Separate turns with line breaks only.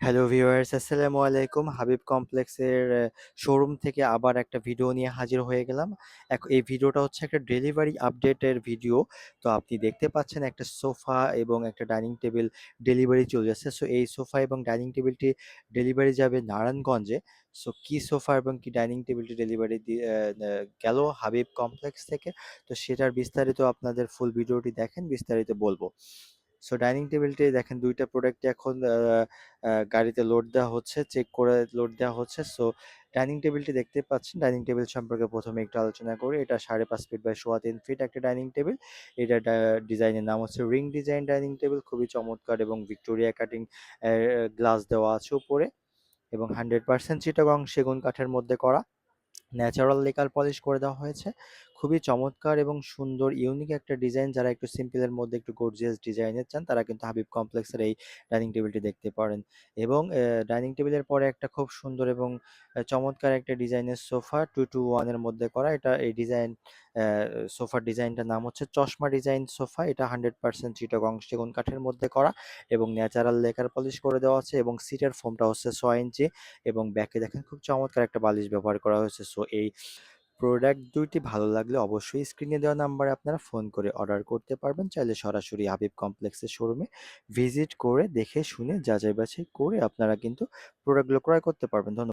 Hello viewers আসসালামু আলাইকুম হাবিব কমপ্লেক্সের শোরুম থেকে আবার একটা ভিডিও নিয়ে হাজির হয়ে গেলাম। এই ভিডিওটা হচ্ছে একটা ডেলিভারি আপডেটের ভিডিও তো আপনি দেখতে পাচ্ছেন একটা সোফা এবং একটা ডাইনিং টেবিল ডেলিভারি চলে যাচ্ছে সো এই সোফা এবং ডাইনিং টেবিলটি ডেলিভারি যাবে নারায়ণগঞ্জে। সো কি সোফা এবং কি ডাইনিং টেবিলটি ডেলিভারি গেল হাবিব কমপ্লেক্স থেকে। তো সেটার বিস্তারিত আপনাদের ফুল ভিডিওটি দেখেন, বিস্তারিত বলব। সো ডাইনিং টেবিলটি দেখেন দুইটা প্রোডাক্ট এখন গাড়িতে লোড দেওয়া হচ্ছে চেক করে লোড দেওয়া হচ্ছে। সো ডাইনিং টেবিলটি দেখতে পাচ্ছেন। ডাইনিং টেবিল সম্পর্কে প্রথমে একটু আলোচনা করি। এটা সাড়ে পাঁচ ফিট বাই সোয়া তিন ফিট একটা ডাইনিং টেবিল এটা ডিজাইনের নাম হচ্ছে রিং ডিজাইন ডাইনিং টেবিল খুবই চমৎকার এবং ভিক্টোরিয়া কাটিং গ্লাস দেওয়া আছে উপরে। এবং হান্ড্রেড পার্সেন্ট চিটাগং সেগুন কাঠের মধ্যে করা। ন্যাচারাল লেকার পলিশ করে দেওয়া হয়েছে। খুবই চমৎকার এবং সুন্দর ইউনিক একটা ডিজাইন যারা একটু সিম্পলের মধ্যে একটু গর্জিয়াস ডিজাইনের চান, তারা কিন্তু হাবিব কমপ্লেক্সের এই ডাইনিং টেবিলটি দেখতে পারেন। এবং ডাইনিং টেবিলের পরে একটা খুব সুন্দর এবং চমৎকার একটা ডিজাইনের সোফা টু টু ওয়ানের মধ্যে করা। এটা এই ডিজাইন সোফার ডিজাইনটার নাম হচ্ছে চশমা ডিজাইন সোফা এটা হান্ড্রেড পার্সেন্ট চিটাগং সেগুন কাঠের মধ্যে করা এবং ন্যাচারাল লেকার পলিশ করে দেওয়া আছে এবং সিটের ফোমটা হচ্ছে ছয় ইঞ্চি এবং ব্যাকে দেখেন খুব চমৎকার একটা বালিশ ব্যবহার করা হয়েছে। সো এই প্রোডাক্ট দুইটি ভালো লাগলে অবশ্যই স্ক্রিনে দেওয়া নাম্বারে আপনারা ফোন করে অর্ডার করতে পারবেন। চাইলে সরাসরি হাবিব কমপ্লেক্সের শোরুমে ভিজিট করে দেখে শুনে যাচাই বাছাই করে আপনারা কিন্তু প্রোডাক্টগুলো ক্রয় করতে পারবেন। ধন্যবাদ।